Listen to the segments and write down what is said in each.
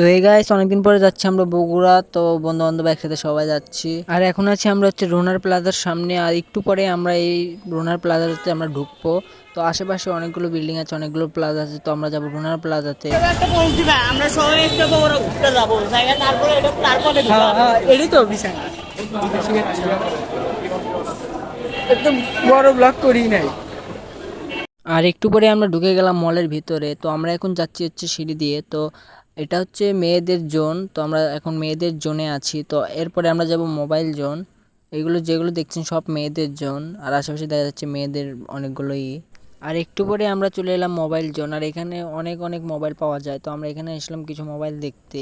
তো এই গাইস অনেকদিন পরে যাচ্ছি আমরা বগুড়া তো বন্ধু বান্ধব একসাথে সবাই যাচ্ছি। আর এখন আছি আমরা হচ্ছে রোনার প্লাজার সামনে আর একটু পরে আমরা এই রোনার প্লাজাতে আমরা ঢুকবো। তো আশেপাশে অনেকগুলো বিল্ডিং আছে অনেকগুলো প্লাজা আছে তো আমরা যাব রোনার প্লাজাতে। একটা পোস্ট দিবা আমরা সবাই একটা ঘুরতে যাব তারপরে এটা তারপরে এটাই তো বিশাল একদম বড় ব্লগ করি নাই। আর একটু পরে আমরা ঢুকে গেলাম মলের ভিতরে তো আমরা এখন যাচ্ছি হচ্ছে সিঁড়ি দিয়ে। তো এটা হচ্ছে মেয়েদের জোন, তো আমরা এখন মেয়েদের জোনে আছি। তো এরপরে আমরা যাব মোবাইল জোন। এগুলো যেগুলো দেখছেন সব মেয়েদের জোন, আর আশেপাশে দেখা যাচ্ছে মেয়েদের অনেকগুলোই। আর একটু পরে আমরা চলে এলাম মোবাইল জোন, আর এখানে অনেক অনেক মোবাইল পাওয়া যায়। তো আমরা এখানে আসলাম কিছু মোবাইল দেখতে।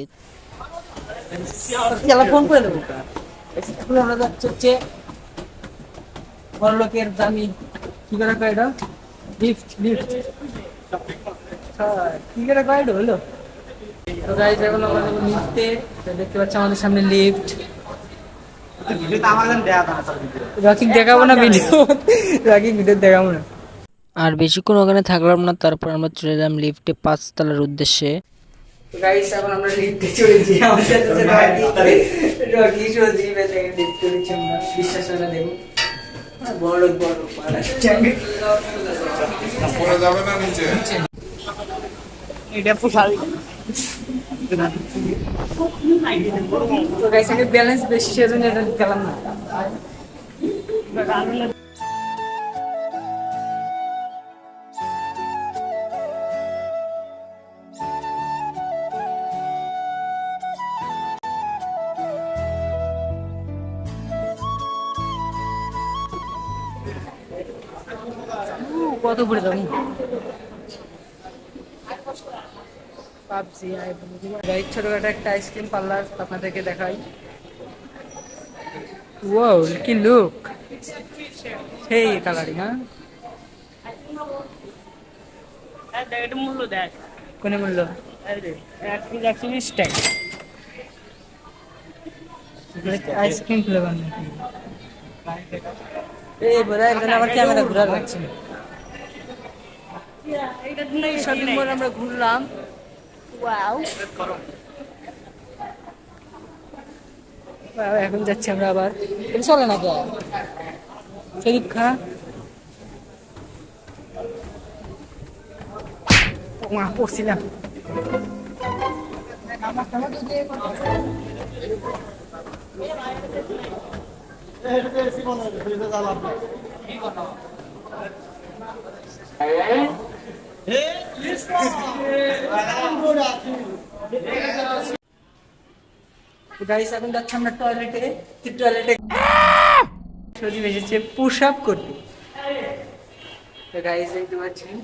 হলো তো গাইজ এখন আমরা যাব লিফটে দেখতে পাচ্ছি আমাদের সামনে লিফট দেখাবো না ভিডিও ভিডিও দেখাবো না। আর বেশিক্ষণ ওখানে থাকলাম না তারপর আমরা চলে এলাম লিফটে পাঁচতলার উদ্দেশ্যে। গাইস এখন আমরা লিফটে চলেছি। আমার সাথে রকি রকি সজীব এসে লিফট চলেছি আমরা। বিশ্বাস হয় না দেখুন বড় বড় পাড়া পরে যাবে না নিচে? এটা তো গাইস আমি ব্যালেন্স বেশি সেজন্য এটা গেলাম না। কত পড়ে যাব পাবজি গাইড ছোটখাটো একটা আইসক্রিম পার্লার আপনাদেরকে দেখাই। ওয়াও কি লুক সেই কালারিং হ্যাঁ? এটা মূল্য? দেখ কোনে মূল্য একশো টাকা আইসক্রিম ফ্লেভার নাকি এই ক্যামেরা লাগছে আমরা ঘুরলাম। ওয়াও Wow, এখন যাচ্ছি আমরা আবার। এটা চলে না কে শরীফ খা। মা পড়ছিলাম। গাইস এখন যাচ্ছি আমরা টয়লেটে টয়লেটে সজীব এসেছে পুশ আপ করতে। তো গাইস দেখতে পাচ্ছেন?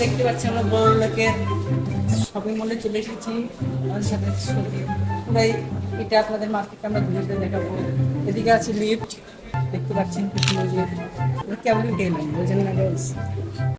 দেখতে পাচ্ছি আমরা বড় লোকের শপিং মলে চলে এসেছি, আমাদের সাথে পুরাই এটা আপনাদের মার্কেটটা আমরা ঘুরে ঘুরে এদিকে আছে লিফট দেখতে পাচ্ছেন কেমন এলাম না গাইস